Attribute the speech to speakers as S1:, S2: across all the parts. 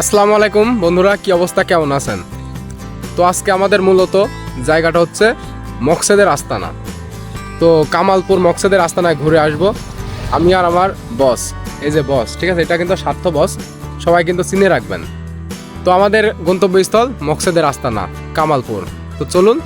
S1: আসসালামু আলাইকুম, বন্ধুরা, কি অবস্থা, কেমন আছেন? তো আজকে আমাদের মূলত জায়গাটা হচ্ছে মকসেদের আস্তানা। তো কামালপুর মকসেদের আস্তানায় ঘুরে আসব। আমি আর আমার বস, এই যে বস, ঠিক আছে, এটা কিন্তু স্বার্থ বস, সবাই কিন্তু চিনে রাখবেন। তো আমাদের গন্তব্যস্থল মকসেদের আস্তানা, কামালপুর। তো চলুন,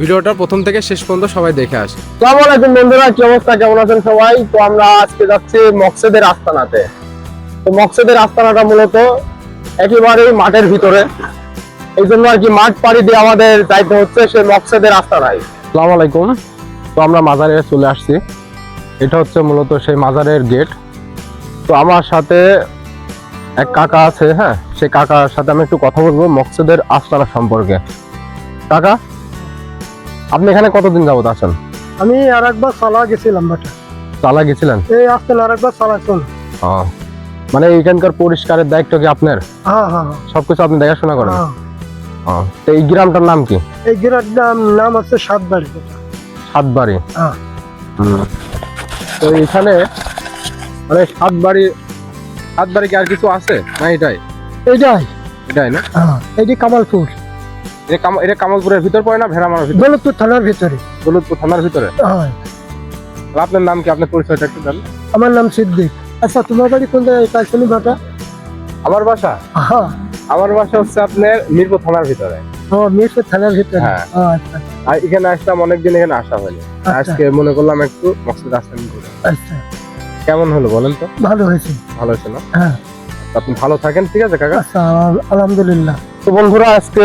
S1: ভিডিওটা প্রথম থেকে শেষ পর্যন্ত সবাই দেখে আসি।
S2: আসসালামু আলাইকুম, বন্ধুরা, কি অবস্থা, কেমন আছেন সবাই? তো আমরা আজকে যাচ্ছি মকসেদের আস্তানাতে। তো মকসেদের আস্তানাটা মূলত একেবারেই মাঠের ভিতরে। এই জন্য আর কি মাঠ পাড়ি দিয়ে আমাদের যাইতে হচ্ছে সেই মকসেদের আস্তানায় সালাম আলাইকুম। তো আমরা মাজারে চলে আসছি। এটা হচ্ছে মূলত সেই মাজারের গেট তো আমার সাথে এক কাকা আছে হ্যাঁ? সেই কাকার সাথে আমি একটু কথা বলব মকসেদের আস্তানা সম্পর্কে। কাকা আপনি এখানে কতদিন যাবত আছেন?
S3: আমি আর একবার চালা গেছিলাম বাটা।
S2: চালা গেছিলেন?
S3: এই আসতেন আর একবার চালা। চল
S2: মানে এখানকার পরিষ্কারের দায়িত্ব কি আপনার?
S3: হ্যাঁ হ্যাঁ
S2: সবকিছু আপনি দেখাশোনা করেন?
S3: হ্যাঁ।
S2: তো এই গ্রামটার নাম কি?
S3: এই গিরার নাম নাম হচ্ছে সাতবাড়ি।
S2: সাতবাড়ি?
S3: হ্যাঁ।
S2: তো এখানে মানে সাতবাড়ি সাতবাড়ি কি আর কিছু আছে? না এটাই?
S3: এইটাই
S2: এটাই না?
S3: হ্যাঁ এইটি কামালপুর।
S2: এটা কামালপুরের ভিতর পড়ে না ভেড়ামারার ভিতর?
S3: দৌলতপুর থানার ভিতরে।
S2: দৌলতপুর থানার ভিতরে?
S3: হ্যাঁ।
S2: আপনার নাম কি? আপনার পরিচয়টা একটু দেন।
S3: আমার নাম সিদ্দিক। আচ্ছা তোমার বাড়ি কোন বাটা
S2: আমার বাসা? আমার বাসা হচ্ছে আপনার মিরপুর থানার ভিতরে।
S3: ও মিরপুর থানার ভিতরে?
S2: হ্যাঁ।
S3: আচ্ছা।
S2: আর এখানে আসলাম অনেকদিন এখানে আসা হয়নি।
S3: আচ্ছা।
S2: আজকে মনে করলাম একটু মকসুদ আসলাম ঘুরে।
S3: আচ্ছা।
S2: কেমন হলো বলেন তো?
S3: ভালো হয়েছে।
S2: ভালো হয়েছে না?
S3: হ্যাঁ।
S2: আপনি ভালো থাকেন ঠিক আছে কাকা?
S3: আচ্ছা আলহামদুলিল্লাহ।
S2: তো বন্ধুরা আজকে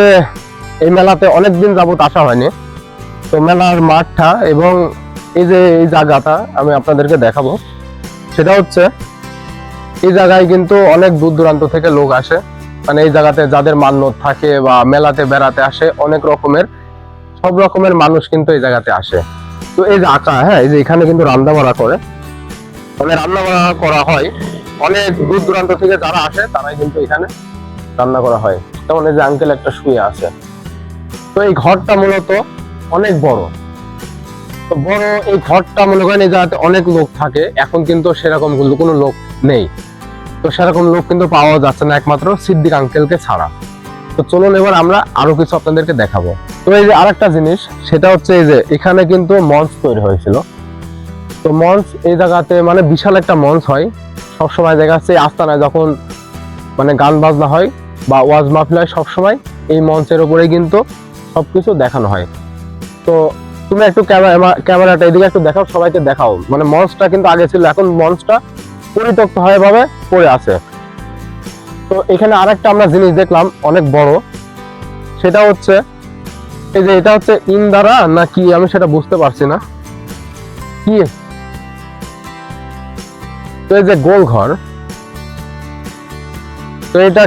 S2: এই মেলাতে অনেকদিন যাবত আসা হয়নি। তো মেলার মাঠটা এবং এই যে এই জায়গাটা আমি আপনাদেরকে দেখাবো সেটা হচ্ছে এই জায়গায় কিন্তু অনেক দূর দূরান্ত থেকে লোক আসে। মানে এই জায়গাতে যাদের মান্যত থাকে বা মেলাতে, বেড়াতে আসে, অনেক রকমের, সব রকমের মানুষ কিন্তু এই জায়গাতে আসে। তো এই যে আঁকা হ্যাঁ এই যে এখানে কিন্তু রান্না বাড়া করে। মানে রান্না বাড়া করা হয়। অনেক দূর দূরান্ত থেকে যারা আসে, তারাই কিন্তু এখানে রান্না করা হয়। যেমন এই যে আঙ্কেল একটা শুয়ে আছে। তো এই ঘরটা মূলত অনেক বড়। তো বড় এই ঘরটা মনে করেন এই জায়গাতে অনেক লোক থাকে। এখন কিন্তু সেরকম কিন্তু কোনো লোক নেই। তো সেরকম লোক কিন্তু পাওয়া যাচ্ছে না একমাত্র সিদ্দিক আঙ্কেলকে ছাড়া। তো চলুন এবার আমরা আরও কিছু আপনাদেরকে দেখাবো। তো এই যে আরেকটা জিনিস, সেটা হচ্ছে এই যে এখানে কিন্তু মঞ্চ তৈরি হয়েছিল। তো মঞ্চ এই জায়গাতে মানে বিশাল একটা মঞ্চ হয়। সবসময় দেখা যাচ্ছে আস্তানায় যখন মানে গান বাজনা হয় বা ওয়াজ মাহফিল হয়, সবসময় এই মঞ্চের উপরে কিন্তু সবকিছু দেখানো হয়। তো তুমি একটু ক্যামেরা, ক্যামেরাটা এদিকে একটু দেখাও, সবাইকে দেখাও। মানে মঞ্চটা কিন্তু আগে ছিল, এখন মঞ্চটা পরিত্যক্ত হয়ে ভাবে পড়ে আছে। তো এখানে আরেকটা আমরা জিনিস দেখলাম, অনেক বড়। সেটা হচ্ছে, এই যে এটা হচ্ছে ইন্দারা না কি, আমি সেটা বুঝতে পারছি না। কি? তো এই যে গোল ঘর, তো এটা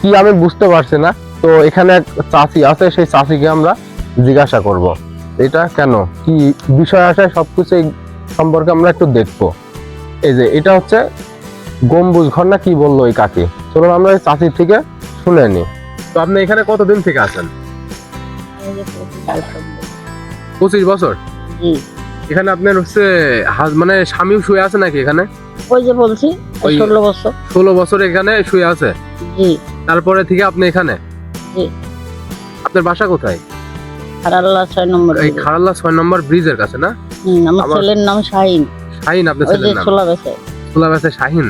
S2: কি আমি বুঝতে পারছি না। তো এখানে এক চাষি আছে, সেই চাষিকে আমরা জিজ্ঞাসা করব, এটা কেন? কি বিষয় আসে সবকিছু সম্পর্কে আমরা একটু দেখব। এই যে এটা হচ্ছে গম্বুজ ঘর না কি বলল এই কাকি? চলুন আমরা এই চাষির থেকে শুনে নি। তো আপনি এখানে কতদিন থেকে আছেন? পঁচিশ বছর? এখানে আপনার হচ্ছে মানে স্বামীও শুয়ে আছে নাকি এখানে?
S4: ওই যে বলছি ষোলো বছর।
S2: ষোলো বছর এখানে শুয়ে আছে? তারপরে থেকে আপনি এখানে? আপনার বাসা কোথায়?
S4: আর আল্লাহ ছয় নম্বর
S2: এই খারাল্লা ছয় নম্বর ব্রিজের কাছে না?
S4: আমার- ছেলের নাম শাহিন।
S2: শাহিন আপনার
S4: যে
S2: ছেলের নাম
S4: ছোলা বেছে
S2: খোলা বেছে শাহিন?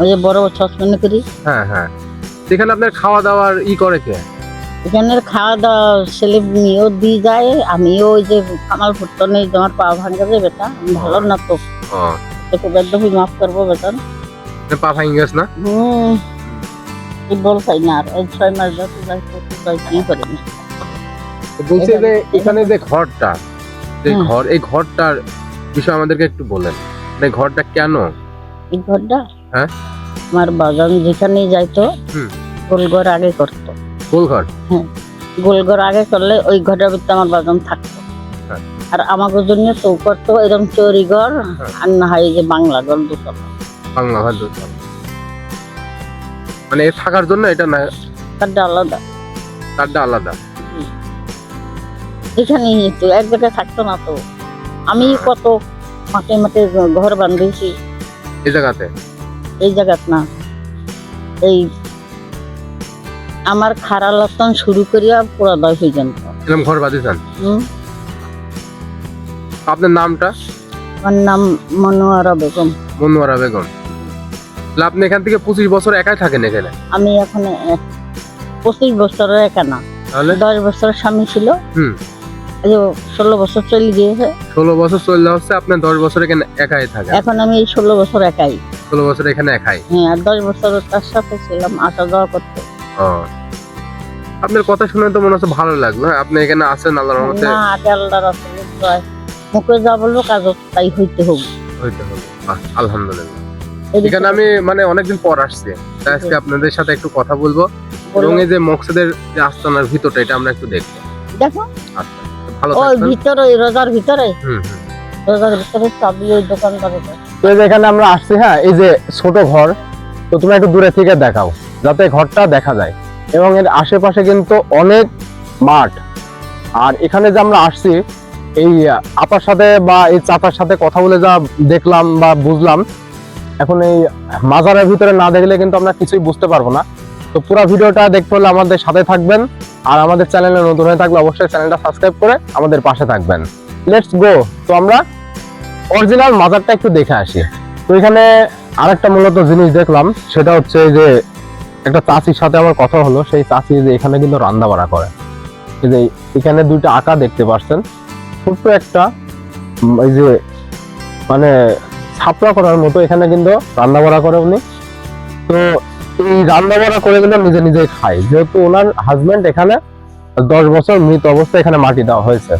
S4: ওই যে বড় সসপ্যানে করি।
S2: হ্যাঁ হ্যাঁ। এখানে আপনার খাওয়া দাওয়ার ই করে কে?
S4: এখানের খাওয়া দাওয়া ছেলে মেয়েও দিয়ে যায় আমিও ওই যে আমার ফুটতো নেই তোমার পা ভাঙ্গা যায় বেটা আমি ভালো না তো।
S2: ও।
S4: একটু বেদ্য হয়ে মাফ করব বেতন
S2: আপনি পা ভাঙি গেছ না?
S4: হুম। বল চাই না আর এই ছয় মাস যাতে যাই কি করি না।
S2: বলছি যে এখানে যে ঘরটা যে ঘর এই ঘরটার বিষয়ে আমাদেরকে একটু বলেন। মানে ঘরটা কেন?
S4: এই ঘরটা?
S2: হ্যাঁ?
S4: আমার বাগান যেখানে যাইতো। গোলঘর আগে করতো।
S2: কোল ঘর
S4: গোলঘর আগে করলে ওই ঘরের ভিতরে আমার বাগান থাকতো।
S2: হ্যাঁ।
S4: আর আমাকে জন্য তো করতো এরকম চৌরি ঘর
S2: হ্যাঁ।
S4: আর না হয় যে বাংলা ঘর দুটো।
S2: বাংলা ঘর দুটো। মানে থাকার জন্য এটা না
S4: তারটা আলাদা।
S2: তারটা আলাদা।
S4: এখানে তো এক জায়গায় থাকতো না তো। আমি কত মাঠে মাঠে ঘর বান্ধিয়েছি
S2: এই জায়গাতে?
S4: এই জায়গাত না। এই আমার খারা লক্ষণ শুরু করিয়া পুরা দয় পর্যন্ত
S1: এরকম ঘর বাঁধিয়েছেন আপনার নামটা?
S4: আমার নাম মনোয়ারা বেগম।
S1: মনোয়ারা বেগম। আপনি এখান থেকে পঁচিশ বছর একাই থাকেন এখানে?
S4: আমি এখন পঁচিশ বছরের একা না।
S1: তাহলে?
S4: দশ বছরের স্বামী ছিল।
S1: হুম।
S4: ষোলো বছর চলে গিয়েছে।
S1: ষোলো বছর চললে হচ্ছে আপনি দশ বছর এখানে একাই থাকেন
S4: এখন আমি ষোলো বছর একাই।
S1: ষোলো বছর এখানে একাই।
S4: হ্যাঁ আর দশ বছর তার সাথে ছিলাম আসা যাওয়া করতে।
S1: আপনার কথা শুনে তো মনে হচ্ছে ভালো লাগল। আপনি এখানে আছেন আল্লাহর রহমতে।
S4: না আগে আল্লাহ রাসুলের দোয়ায় মুখে যা বলব কাজ তাই হইতে হবে
S1: হইতে হবে আলহামদুলিল্লাহ। এখানে আমি মানে অনেকদিন পর আসছি। তাই আজকে আপনাদের সাথে একটু কথা বলব। এবং এই যে মকসদের যে আস্তানার ভিতরটা এটা আমরা একটু দেখব
S4: দেখো
S1: আচ্ছা।
S4: ওই ভিতরে রোজার ভিতরে? রোজার ভিতরে চাবি ওই দোকানদারের
S2: তো এখানে আমরা আসছি হ্যাঁ এই যে ছোট ঘর তো তুমি একটু দূরে থেকে দেখাও যাতে ঘরটা দেখা যায়। এবং এর আশেপাশে কিন্তু অনেক মাঠ। আর এখানে যে আমরা আসছি এই আপার সাথে বা এই চাচার সাথে কথা বলে যা দেখলাম বা বুঝলাম এখন এই মাজারের ভিতরে না দেখলে কিন্তু আমরা কিছুই বুঝতে পারব না। তো পুরো ভিডিওটা দেখতে হলে আমাদের সাথে থাকবেন। আর আমাদের চ্যানেলে নতুন হয়ে থাকলে অবশ্যই চ্যানেলটা সাবস্ক্রাইব করে আমাদের পাশে থাকবেন। লেটস গো তো আমরা অরিজিনাল মাজারটা একটু দেখে আসি। তো এখানে আরেকটা মূলত জিনিস দেখলাম, সেটা হচ্ছে যে একটা চাষির সাথে আমার কথা হলো, সেই চাষি যে এখানে কিন্তু রান্না বাড়া করে। এই যে এখানে দুইটা আঁকা দেখতে পাচ্ছেন ছোট্ট একটা এই যে মানে ছাপড়া করার মতো এখানে কিন্তু রান্না বাড়া করে উনি। তো এই রান্না বান্না করে কিন্তু নিজে নিজে খায় যেহেতু ওনার হাজবেন্ড এখানে দশ বছর মৃত অবস্থায় এখানে মাটি দেওয়া হয়েছে।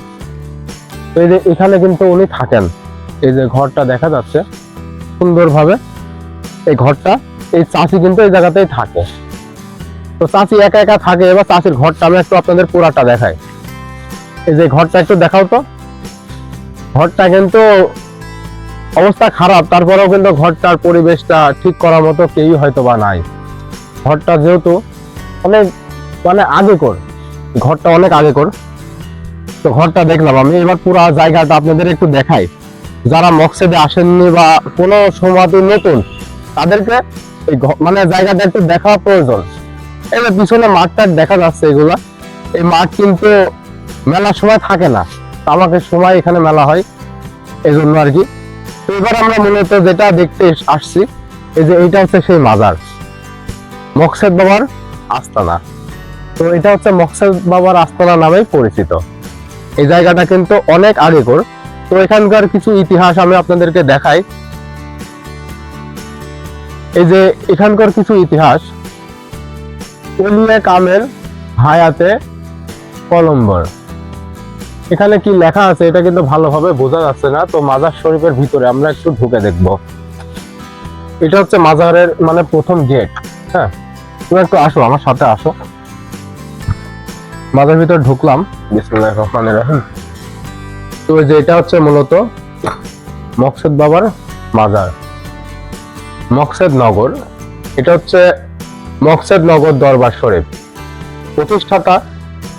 S2: তো এই যে এখানে কিন্তু উনি থাকেন। এই যে ঘরটা দেখা যাচ্ছে সুন্দরভাবে। এই ঘরটা, এই চাষি কিন্তু এই জায়গাতেই থাকে। তো চাষি একা একা থাকে, এবার চাষির ঘরটা আমি একটু আপনাদের পুরাটা দেখাই। এই যে ঘরটা একটু দেখাও তো। ঘরটা কিন্তু অবস্থা খারাপ, তারপরেও কিন্তু ঘরটার পরিবেশটা ঠিক করার মতো কেউই হয়তো বা নাই। ঘরটা যেহেতু অনেক মানে আগে কর, ঘরটা অনেক আগে কর। তো ঘরটা দেখলাম আমি, এবার পুরো জায়গাটা আপনাদের একটু দেখাই। যারা মকসেদে আসেননি বা কোনো সময়তে নতুন, তাদেরকে এই মানে জায়গাটা একটু দেখা প্রয়োজন। যে পিছনে মাঠটা দেখা যাচ্ছে এগুলা। এই মাঠ কিন্তু মেলার সময় থাকে না আমাকে সময় এখানে মেলা হয় এই জন্য আর কি। তো এবার আমরা মূলত যেটা দেখতে আসছি, এই যে এইটা হচ্ছে সেই মাজার। মকসেদ বাবার আস্তানা। তো এটা হচ্ছে মকসেদ বাবার আস্তানা নামেই পরিচিত। এই জায়গাটা কিন্তু অনেক আগেকর। তো এখানকার কিছু ইতিহাস আমি আপনাদেরকে দেখাই। এই যে এখানকার কিছু ইতিহাস। উলিয়ে কামের হায়াতে কলম্বর। এখানে কি লেখা আছে এটা কিন্তু ভালোভাবে বোঝা যাচ্ছে না। তো মাজার শরীফের ভিতরে আমরা একটু ঢুকে দেখব। এটা হচ্ছে মাজারের মানে প্রথম গেট হ্যাঁ? তুমি একটু আসো, আমার সাথে আসো। মাজার ভিতর ঢুকলাম। রহিম। তো এই যে এটা হচ্ছে মূলত মকসেদ বাবার মাজার। মকসেদ নগর। এটা হচ্ছে মকসেদ নগর দরবার শরীফ। প্রতিষ্ঠাতা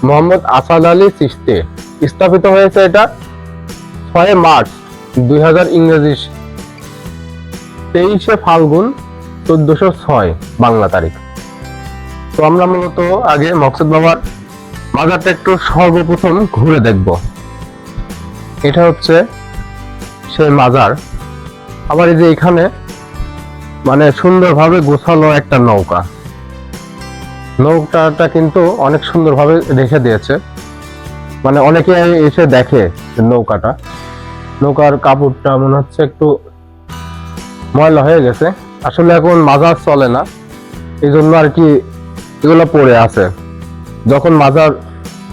S2: মোহাম্মদ আসাদ আলী চিস্তি স্থাপিত হয়েছে এটা ছয় মার্চ দুই হাজার ইংরেজি তেইশে ফাল্গুন চোদ্দশো ছয়, বাংলা তারিখ। তো আমরা মূলত আগে মকসেদ বাবার মাজারটা একটু সর্বপ্রথম ঘুরে দেখব। এটা হচ্ছে সেই মাজার। আবার এই যে এখানে মানে সুন্দরভাবে গোছালো একটা নৌকা। নৌকাটা কিন্তু অনেক সুন্দরভাবে রেখে দিয়েছে। মানে অনেকে এসে দেখে নৌকাটা। নৌকার কাপড়টা মনে হচ্ছে একটু ময়লা হয়ে গেছে। আসলে এখন মাজার চলে না। এই জন্য আর কি এগুলো পড়ে আছে। যখন মাজার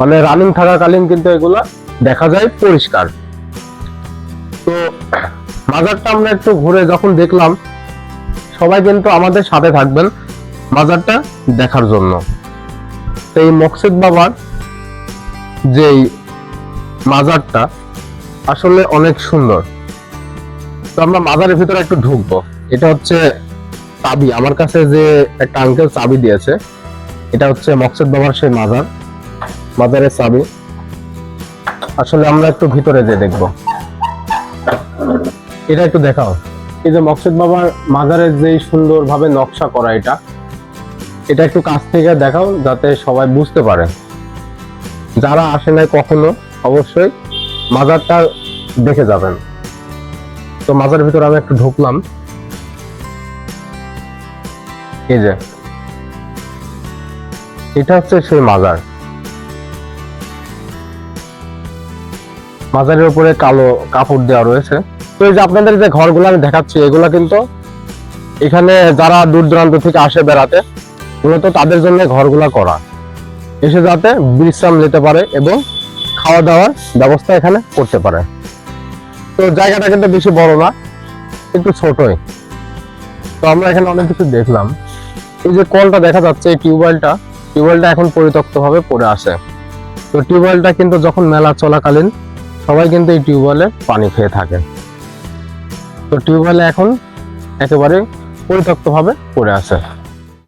S2: মানে রানিং থাকাকালীন কিন্তু এগুলা দেখা যায় পরিষ্কার। তো মাজারটা আমরা একটু ঘুরে যখন দেখলাম, সবাই কিন্তু আমাদের সাথে থাকবেন মাজারটা দেখার জন্য। তো এই মকসেদ বাবার যেই মাজারটা আসলে অনেক সুন্দর। তো আমরা মাজারের ভিতরে একটু ঢুকবো। এটা হচ্ছে চাবি। আমার কাছে যে একটা আঙ্কেল চাবি দিয়েছে এটা হচ্ছে মকসেদ বাবার সেই মাজার মাজারের চাবি। আসলে আমরা একটু ভিতরে যে দেখব। এটা একটু দেখাও। এই যে মকসেদ বাবার মাজারের যে সুন্দরভাবে নকশা করা এটা এটা একটু কাছ থেকে দেখাও যাতে সবাই বুঝতে পারে। যারা আসে নাই কখনো, অবশ্যই মাজারটা দেখে যাবেন। তো মাজারের ভিতরে আমি একটু ঢুকলাম। এই যে এটা হচ্ছে সেই মাজার। মাজারের উপরে কালো কাপড় দেওয়া রয়েছে। তো এই যে আপনাদের যে ঘরগুলো আমি দেখাচ্ছি, এগুলো কিন্তু এখানে যারা দূর দূরান্ত থেকে আসে বেড়াতে, মূলত তাদের জন্য ঘরগুলা করা। এসে যাতে বিশ্রাম নিতে পারে এবং খাওয়া দাওয়ার ব্যবস্থা এখানে করতে পারে। তো জায়গাটা কিন্তু বেশি বড় না, একটু ছোটই। তো আমরা এখানে অনেক কিছু দেখলাম। এই যে কলটা দেখা যাচ্ছে, এই টিউবওয়েলটা টিউবওয়েলটা এখন পরিত্যক্ত ভাবে পড়ে আসে তো টিউবওয়েলটা কিন্তু যখন মেলা চলাকালীন, সবাই কিন্তু এই টিউবওয়েলে পানি খেয়ে থাকে। তো টিউবওয়েল এখন একেবারে পরিত্যক্ত ভাবে পড়ে আছে।